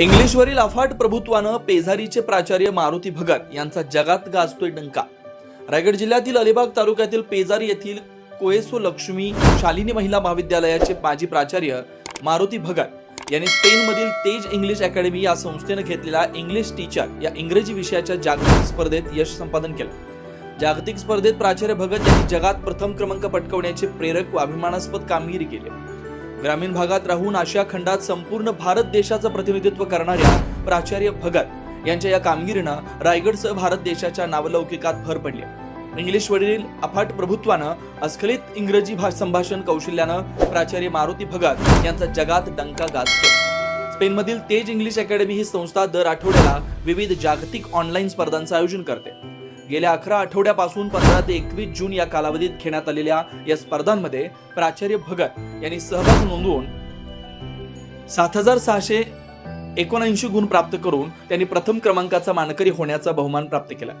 इंग्लिशवरील अफाट प्रभुत्वानं पेझारीचे प्राचार्य मारुती भगत यांचा जगात गाजतोय डंका. रायगड जिल्ह्यातील अलिबाग तालुक्यातील पेजारी येथील कोएसो लक्ष्मी शालिनी महिला महाविद्यालयाचे माजी प्राचार्य मारुती भगत यांनी स्पेनमधील तेज इंग्लिश अकॅडमी या संस्थेनं घेतलेल्या इंग्लिश टीचर या इंग्रजी विषयाच्या जागतिक स्पर्धेत यश संपादन केलं. जागतिक स्पर्धेत प्राचार्य भगत यांनी जगात प्रथम क्रमांक पटकवण्याचे प्रेरक व अभिमानास्पद कामगिरी केली. ग्रामीण भागात राहून आशिया खंडात संपूर्ण भारत देशाचं प्रतिनिधित्व करणाऱ्या प्राचार्य भगत यांच्या या कामगिरीनं रायगडसह भारत देशाच्या नावलौकिकात भर पडली. इंग्लिशवरील अफाट प्रभुत्वानं अस्खलित इंग्रजी संभाषण कौशल्यानं प्राचार्य मारुती भगत यांचा जगात डंका गाजतो. स्पेनमधील तेज इंग्लिश अकॅडमी ही संस्था दर आठवड्याला विविध जागतिक ऑनलाईन स्पर्धांचं आयोजन करते. गेल्या अकरा आठवड्यापासून पंधरा ते एकवीस जून या कालावधीत घेण्यात आलेल्या या स्पर्धांमध्ये प्राचार्य भगत यांनी सहभाग नोंदवून सात हजार सहाशे एकोणऐंशी गुण प्राप्त करून त्यांनी प्रथम क्रमांकाचा मानकरी होण्याचा बहुमान प्राप्त केला.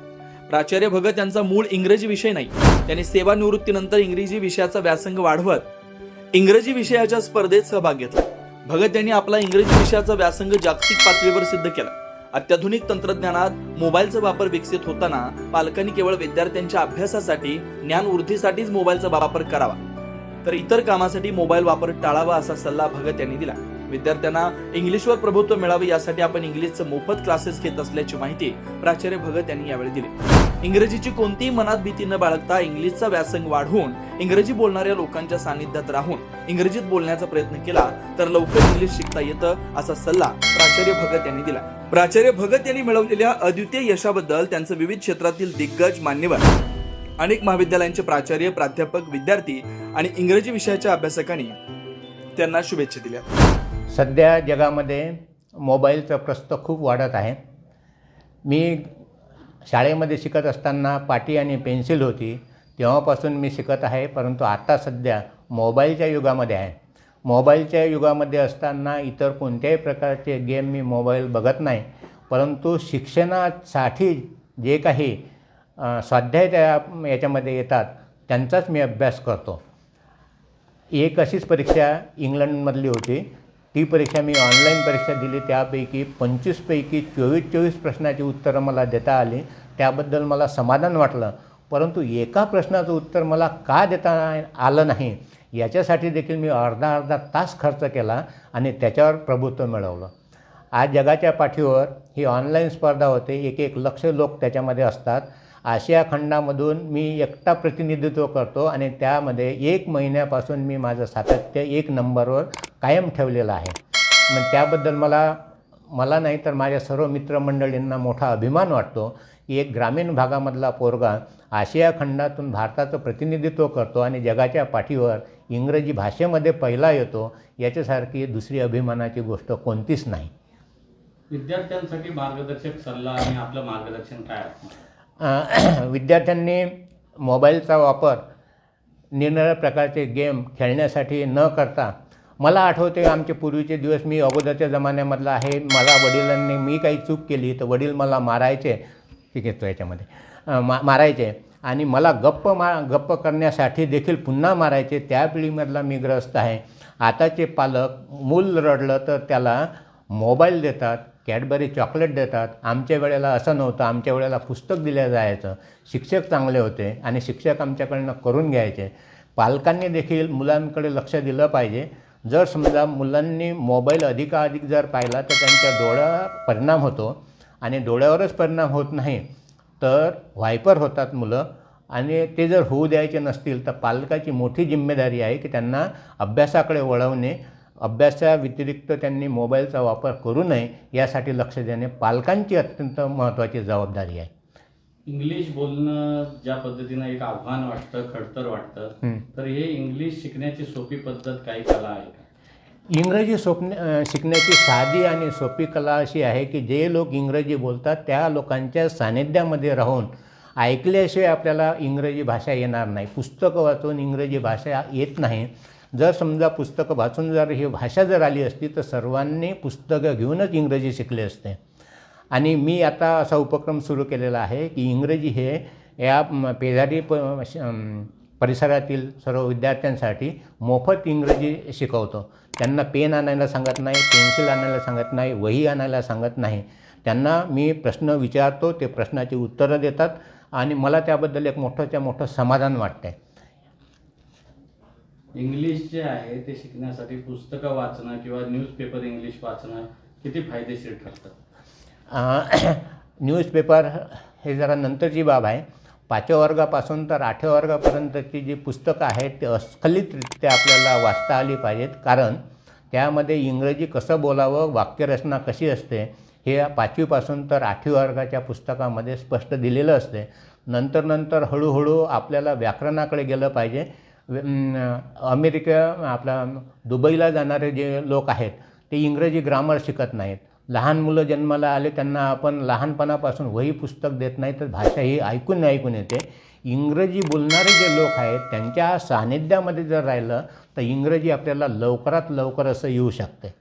प्राचार्य भगत यांचा मूळ इंग्रजी विषय नाही. त्यांनी सेवानिवृत्तीनंतर इंग्रजी विषयाचा व्यासंग वाढवत इंग्रजी विषयाच्या स्पर्धेत सहभाग घेतला. भगत यांनी आपला इंग्रजी विषयाचा व्यासंग जागतिक पातळीवर सिद्ध केला. अत्याधुनिक तंत्रज्ञानात मोबाईलचा वापर विकसित होताना पालकांनी केवळ विद्यार्थ्यांच्या अभ्यासासाठी ज्ञान वृद्धीसाठीच मोबाईलचा वापर करावा. तर इतर कामासाठी मोबाईल वापर टाळावा असा सल्ला भगत यांनी दिला. विद्यार्थ्यांना इंग्लिशवर प्रभुत्व मिळावे यासाठी आपण इंग्लिशचं मोफत क्लासेस घेत असल्याची माहिती प्राचार्य भगत यांनी यावेळी दिली. इंग्रजीची कोणतीही मनात भीती न बाळगता इंग्लिशचा व्यासंग वाढवून इंग्रजी बोलणाऱ्या लोकांच्या सानिध्यात राहून इंग्रजीत बोलण्याचा प्रयत्न केला तर लवकर इंग्लिश शिकता येतं असा सल्ला प्राचार्य भगत यांनी दिला. प्राचार्य भगत यांनी मिळवलेल्या अद्वितीय यशाबद्दल त्यांचं विविध क्षेत्रातील दिग्गज मान्यवर अनेक महाविद्यालयांचे प्राचार्य प्राध्यापक विद्यार्थी आणि इंग्रजी विषयाच्या अभ्यासकांनी त्यांना शुभेच्छा दिल्या. सध्या जगामध्ये मोबाईलचं प्रस्त खूप वाढत आहे. मी शाळेमध्ये शिकत असताना पाटी आणि पेन्सिल होती तेव्हापासून मी शिकत आहे परंतु आता सध्या मोबाईलच्या युगामध्ये आहे. मोबाईलच्या युगामध्ये असताना इतर कोणत्याही प्रकारचे गेम मी मोबाईल बघत नाही परंतु शिक्षणासाठी जे काही स्वाध्याय त्या याच्यामध्ये येतात त्यांचाच मी अभ्यास करतो. एक अशीच परीक्षा इंग्लंडमधली होती. ती परीक्षा मी ऑनलाईन परीक्षा दिली. त्यापैकी पंचवीसपैकी चोवीस चोवीस प्रश्नाची उत्तरं मला देता आली. त्याबद्दल मला समाधान वाटलं. परंतु एका प्रश्नाचं उत्तर मला का देता आलं नाही? याच्यासाठी देखील मी अर्धा अर्धा तास खर्च केला आणि त्याच्यावर प्रभुत्व मिळवलं. आज जगाच्या पाठीवर ही ऑनलाईन स्पर्धा होते. एक एक लक्ष लोक त्याच्यामध्ये असतात. आशिया खंडामधून मी एकटा प्रतिनिधित्व करतो आणि त्यामध्ये एक महिन्यापासून मी माझं सातत्य एक नंबरवर कायम ठेवलेलं आहे. मग त्याबद्दल मला मला नाही तर माझ्या सर्व मित्रमंडळींना मोठा अभिमान वाटतो की एक ग्रामीण भागामधला पोरगा आशिया खंडातून भारताचं प्रतिनिधित्व करतो आणि जगाच्या पाठीवर इंग्रजी भाषेमध्ये पहिला येतो याच्यासारखी दुसरी अभिमानाची गोष्ट कोणतीच नाही. विद्यार्थ्यांसाठी मार्गदर्शक सल्ला आणि आपलं मार्गदर्शन काय असतं विद्यार्थ्यांनी मोबाईलचा वापर निरनिराळ्या प्रकारचे गेम खेळण्यासाठी न करता मला आठवते आमचे पूर्वीचे दिवस मी अगोदरच्या जमान्यामधला आहे मला वडिलांनी मी काही चूक केली तर वडील मला मारायचे ठीक आहे तो याच्यामध्ये मा मारायचे आणि मला गप्प मा गप्प करण्यासाठी देखील पुन्हा मारायचे त्या पिढीमधला मी ग्रस्त आहे. आताचे पालक मूल रडलं तर त्याला मोबाईल देतात कॅडबरी चॉकलेट देतात. आमच्या वेळेला असं नव्हतं. आमच्या वेळेला पुस्तक दिलं जायचं. शिक्षक चांगले होते आणि शिक्षक आमच्याकडनं करून घ्यायचे. पालकांनी देखील मुलांकडे लक्ष दिलं पाहिजे. जर समजा मुलांनी मोबाईल अधिकाधिक जर पाहिला तर त्यांच्या डोळ्या परिणाम होतो आणि डोळ्यावरच परिणाम होत नाही. तर व्हायपर होतात मुलं आणि ते जर होऊ द्यायचे नसतील तर पालकाची मोठी जिम्मेदारी आहे की त्यांना अभ्यासाकडे वळवणे. अभ्यासाव्यतिरिक्त त्यांनी मोबाईलचा वापर करू नये यासाठी लक्ष देणे पालकांची अत्यंत महत्त्वाची जबाबदारी आहे. इंग्लिश बोलणं ज्या पद्धतीनं एक आव्हान वाटतं खडतर वाटतं. तर हे इंग्लिश शिकण्याची सोपी पद्धत काही कला आहे इंग्रजी स्वप्न अ, शिकण्याची साधी आणि सोपी कला अशी आहे की जे लोक इंग्रजी बोलतात त्या लोकांच्या सानिध्यामध्ये राहून ऐकल्याशिवाय आपल्याला इंग्रजी भाषा येणार नाही. पुस्तकं वाचून इंग्रजी भाषा येत नाही. जर समजा पुस्तकं वाचून जर ही भाषा जर आली असती तर सर्वांनी पुस्तकं घेऊनच इंग्रजी शिकले असते. आणि मी आता असा उपक्रम सुरू केलेला आहे की इंग्रजी हे या पेजारी प श- परिसरातील सर्व विद्यार्थ्यांसाठी मोफत इंग्रजी शिकवतो. त्यांना पेन आणायला सांगत नाही पेन्सिल आणायला सांगत नाही वही आणायला सांगत नाही. त्यांना मी प्रश्न विचारतो ते प्रश्नाची उत्तरं देतात आणि मला त्याबद्दल एक मोठंच्या मोठं समाधान वाटतं आहे इंग्लिश जे आहे ते शिकण्यासाठी पुस्तकं वाचणं किंवा न्यूजपेपर इंग्लिश वाचणं किती फायदेशीर ठरतं? न्यूजपेपर हे जरा नंतरची बाब आहे. पाचव्या वर्गापासून तर आठव्या वर्गापर्यंतची जी पुस्तकं आहेत ते अस्खलितरित्या आपल्याला वाचता आली पाहिजेत. कारण त्यामध्ये इंग्रजी कसं बोलावं वाक्यरचना कशी असते हे पाचवीपासून तर आठवी वर्गाच्या पुस्तकामध्ये स्पष्ट दिलेलं असते. नंतर नंतर हळूहळू आपल्याला व्याकरणाकडे गेलं पाहिजे. अमेरिका आपला दुबईला जाणारे जे लोक आहेत ते इंग्रजी ग्रामर शिकत नाहीत. लहान मुलं जन्माला आले त्यांना आपण लहानपणापासून वही पुस्तक देत नाही तर भाषा ही ऐकून ऐकून येते. इंग्रजी बोलणारे जे लोक आहेत त्यांच्या सान्निध्यामध्ये जर राहिलं तर इंग्रजी आपल्याला लवकरात लवकर असं येऊ शकते.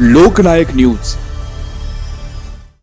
लोकनायक न्यूज.